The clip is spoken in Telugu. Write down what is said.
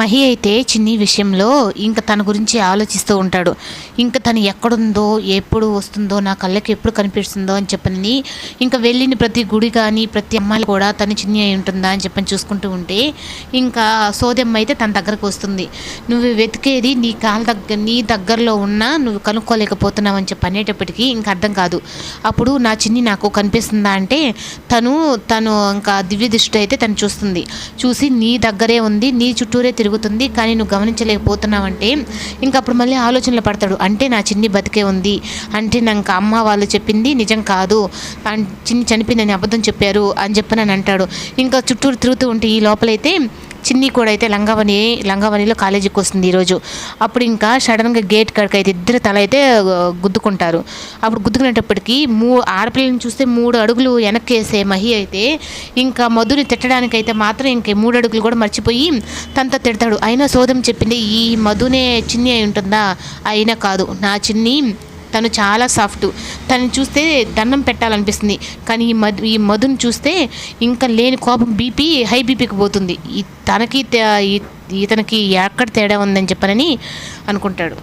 మహి అయితే చిన్ని విషయంలో ఇంకా తన గురించి ఆలోచిస్తూ ఉంటాడు. ఇంకా తను ఎక్కడుందో ఎప్పుడు వస్తుందో నా కళ్ళకి ఎప్పుడు కనిపిస్తుందో అని చెప్పని ఇంకా వెళ్ళిన ప్రతి గుడి కానీ ప్రతి అమ్మాయి కూడా తను చిన్ని అయి ఉంటుందా అని చెప్పని చూసుకుంటూ ఉంటే ఇంకా సోదెమ్మ అయితే తన దగ్గరకు వస్తుంది. నువ్వు వెతికేది నీ కాళ్ళ దగ్గర నీ దగ్గరలో ఉన్నా నువ్వు కనుక్కోలేకపోతున్నావు అని చెప్పి అనేటప్పటికీ ఇంకా అర్థం కాదు. అప్పుడు నా చిన్ని నాకు కనిపిస్తుందా అంటే తను తను ఇంకా దివ్య దృష్టి అయితే తను చూస్తుంది. చూసి నీ దగ్గరే ఉంది నీ చుట్టూరే తిరుగుతుంది కానీ నువ్వు గమనించలేకపోతున్నావంటే ఇంకా అప్పుడు మళ్ళీ ఆలోచనలు పడతాడు. అంటే నా చిన్ని బతికే ఉంది. అంటే నాకు అమ్మ వాళ్ళు చెప్పింది నిజం కాదు. చిన్ని చనిపోయిందని అబద్ధం చెప్పారు అని చెప్పనని అంటాడు. ఇంకా చుట్టూరు తిరుగుతూ ఉంటే ఈ లోపలైతే చిన్ని కూడా అయితే లంగావని లంగావనిలో కాలేజీకి వస్తుంది ఈరోజు. అప్పుడు ఇంకా సడన్గా గేట్ కాడికి అయితే ఇద్దరు తల అయితే గుద్దుకుంటారు. అప్పుడు గుద్దుకునేటప్పటికి మూ ఆడపిల్లని చూస్తే మూడు అడుగులు వెనక్కి వేసే మహి అయితే ఇంకా మధుని తిట్టడానికి అయితే మాత్రం ఇంక మూడు అడుగులు కూడా మర్చిపోయి తనతో తిడతాడు. అయినా సోదం చెప్పింది ఈ మధునే చిన్ని అయి ఉంటుందా? అయినా కాదు. నా చిన్ని తను చాలా సాఫ్ట్ తను చూస్తే దండం పెట్టాలనిపిస్తుంది. కానీ ఈ మధు ఈ మధుని చూస్తే ఇంకా లేని కోపం బీపీ హై బీపీకి పోతుంది. ఈ తనకి ఇతనికి ఎక్కడ తేడా ఉందని చెప్పనని అనుకుంటాడు.